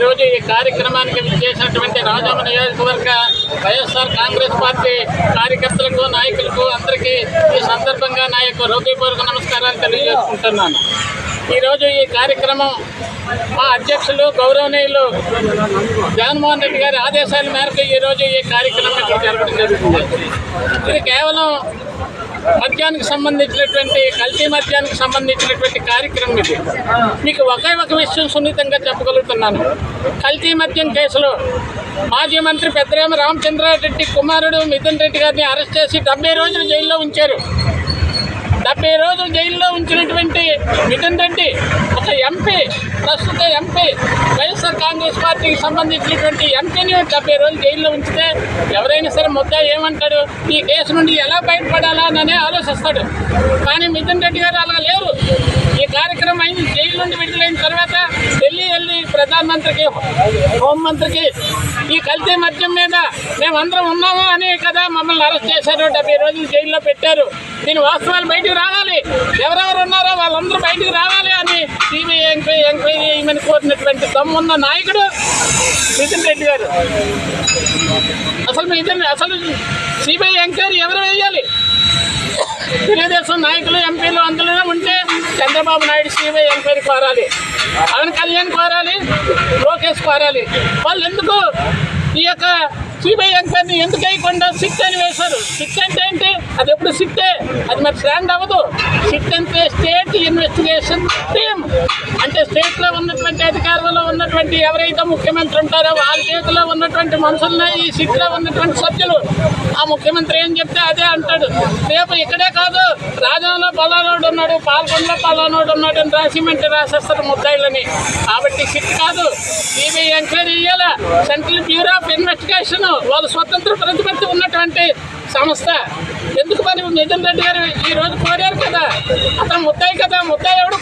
కార్యక్రమానికి చేసినటువంటి రాజామ నియోజకవర్గ వైఎస్ఆర్ కాంగ్రెస్ పార్టీ కార్యకర్తలకు నాయకులకు అందరికీ ఈ సందర్భంగా నా యొక్క హృదయపూర్వక నమస్కారాలు తెలియజేసుకుంటున్నాను. ఈరోజు ఈ కార్యక్రమం మా అధ్యక్షులు గౌరవనీయులు జగన్మోహన్ రెడ్డి గారి ఆదేశాల మేరకు ఈరోజు ఈ కార్యక్రమం ఇక్కడ జరగడం జరుగుతుంది. ఇది కేవలం మద్యానికి సంబంధించినటువంటి కల్తీ మద్యానికి సంబంధించినటువంటి కార్యక్రమం ఇది. మీకు ఒకే ఒక విషయం సున్నితంగా చెప్పగలుగుతున్నాను. కల్తీ మద్యం కేసులో మాజీ మంత్రి పెద్దరామ రామచంద్రారెడ్డి కుమారుడు మిథున్ రెడ్డి గారిని అరెస్ట్ చేసి డెబ్బై రోజులు జైల్లో ఉంచారు. డెబ్బై రోజులు జైల్లో ఉంచిన మిథున్ రెడ్డి ఒక ఎంపీ ప్రస్తుత ఎంపీ వైఎస్ఆర్ కాంగ్రెస్ పార్టీకి సంబంధించినటువంటి ఎంపీని డెబ్బై రోజులు జైల్లో ఉంచితే ఎవరైనా సరే ముద్ద ఏమంటాడు? ఈ కేసు నుండి ఎలా బయటపడాలా అని ఆలోచిస్తాడు. కానీ మిథున్ రెడ్డి గారు అలా లేరు. ఈ కార్యక్రమం అయింది జైలు నుండి విడుదలైన తర్వాత వెళ్ళి ప్రధానమంత్రికి హోంమంత్రికి ఈ కల్తీ మద్యం మీద మేమందరం ఉన్నాము అని కదా మమ్మల్ని అరెస్ట్ చేశారు. డెబ్బై రోజులు జైల్లో పెట్టారు. దీని వాస్తవాలు బయటకు రావాలి. ఎవరెవరు ఉన్నారో వాళ్ళందరూ బయటకు రావాలి అని సిబిఐ ఎంక్వైరీ ఎంక్వైరీ చేయమని కోరినటువంటి దమ్మున్న నాయకుడు నితిన్ రెడ్డి గారు. అసలు నితిన్ అసలు సిబిఐ ఎంక్వైరీ ఎవరు వేయాలి? తెలుగుదేశం నాయకులు ఎంపీలు అందులోనే ఉంటే చంద్రబాబు నాయుడు సిబిఐ ఎంక్వైరీ కోరాలి. పవన్ కళ్యాణ్ కోరాలి లోకేష్ కోరాలి. వాళ్ళు ఎందుకు ఈ యొక్క సిబిఐ ఎంక్వైరీని ఎందుకు వేయకుండా సిట్ అని వేశారు? సిట్ అంటే ఏంటి? అది ఎప్పుడు సిట్టే? అది మరి స్టాండ్ అవ్వదు. సిట్ అంటే స్టేట్ ఇన్వెస్టిగేషన్ టీమ్. అంటే స్టేట్లో ఉన్నటువంటి అధికారులు ఉన్నటువంటి ఎవరైతే ముఖ్యమంత్రి ఉంటారో వాళ్ళ చేతిలో ఉన్నటువంటి మనుషులనే ఈ సిటీలో ఉన్నటువంటి సభ్యులు ఆ ముఖ్యమంత్రి ఏం చెప్తే అదే అంటాడు. రేపు ఇక్కడే కాదు రాజంలో పలానోడు ఉన్నాడు పాల్గొండలో పలానోడు ఉన్నాడు అని రాసిమెంట్ రాసేస్తారు ముద్దాయిలని. కాబట్టి సిట్ కాదు సిబిఐ ఎంక్వైరీ ఇయ్యాల. సెంట్రల్ బ్యూరో ఆఫ్ ఇన్వెస్టిగేషన్ వాళ్ళు స్వతంత్ర ప్రతిపత్తి ఉన్నటువంటి సంస్థ. ఎందుకు మరి? నితిన్ రెడ్డి గారు ఈ రోజు కోరారు కదా. అతను ముద్దాయి కదా ముద్దాయి ఎవడు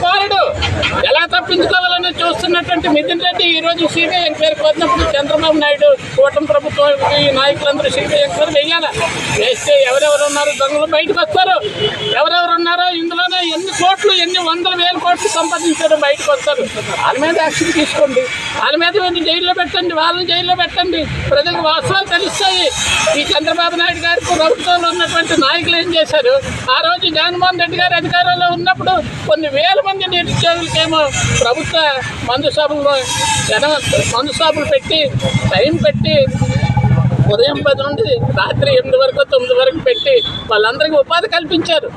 ఎలా తప్పించుకోవాలని చూస్తున్నటువంటి మిథున్ రెడ్డి ఈ రోజు సిబిఐ ఎంక్వైరీకి వచ్చినప్పుడు చంద్రబాబు నాయుడు కూటమి ప్రభుత్వం ఈ నాయకులందరూ సిబిఐ ఎంక్వైరీ వేయాలి వేస్తే ఎవరెవరు ఉన్నారు? దొంగలు బయటకు వస్తారు. ఎవరెవరు ఉన్నారో ఆస్తి సంపాదించారు బయటకు వస్తారు వాళ్ళ మీద యాక్షన్ తీసుకోండి. వాళ్ళ మీద వీళ్ళని జైల్లో పెట్టండి వాళ్ళని జైల్లో పెట్టండి. ప్రజలకు వాస్తవాలు తెలుస్తాయి. ఈ చంద్రబాబు నాయుడు గారి ప్రభుత్వంలో ఉన్నటువంటి నాయకులు ఏం చేశారు? ఆ రోజు జగన్మోహన్ రెడ్డి గారు అధికారంలో ఉన్నప్పుడు కొన్ని వేల మంది నిరుద్యోగులకేమో ప్రభుత్వ మందు షాపులు జన మందు షాపులు పెట్టి టైం పెట్టి ఉదయం పది నుండి రాత్రి ఎనిమిది వరకు తొమ్మిది వరకు పెట్టి వాళ్ళందరికీ ఉపాధి కల్పించారు.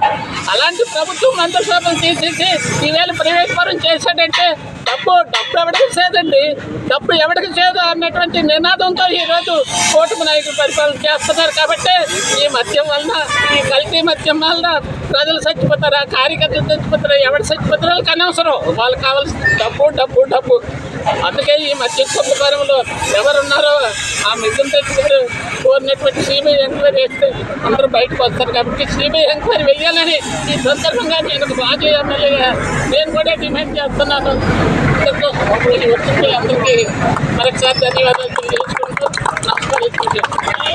అలాంటి ప్రభుత్వం మంత్రిశాపం తీసేసి ఈవేళ ప్రైవేట్ పరం చేశాడంటే డబ్బు డబ్బు ఎవరికి చేయదండి డబ్బు ఎవరికి చేయదు అన్నటువంటి నినాదంతో ఈరోజు కూటమి నాయకులు పరిపాలన చేస్తున్నారు కాబట్టి ఈ మద్యం వలన ఈ కల్తీ మద్యం వలన ప్రజలు చచ్చిపోతారా కార్యకర్తలు చచ్చిపోతారా ఎవరు చచ్చిపోతారు వాళ్ళకి అనవసరం. వాళ్ళకి కావాల్సిన డబ్బు డబ్బు డబ్బు. అందుకే ఈ మధ్య కుంభకరంలో ఎవరున్నారో ఆ మిషన్ రెడ్డి కోరినటువంటి సిబిఐ ఎంక్వైరీ వేస్తే అందరూ బయటకు వస్తారు కాబట్టి సిబిఐ ఎంక్వైరీ వేయాలని ఈ సందర్భంగా నేను మాజీ ఎమ్మెల్యేగా నేను కూడా డిమాండ్ చేస్తున్నాను. అందరితో అందరికీ మరొకసారి ధన్యవాదాలు తెలియజేసుకుంటూ నమస్కారం.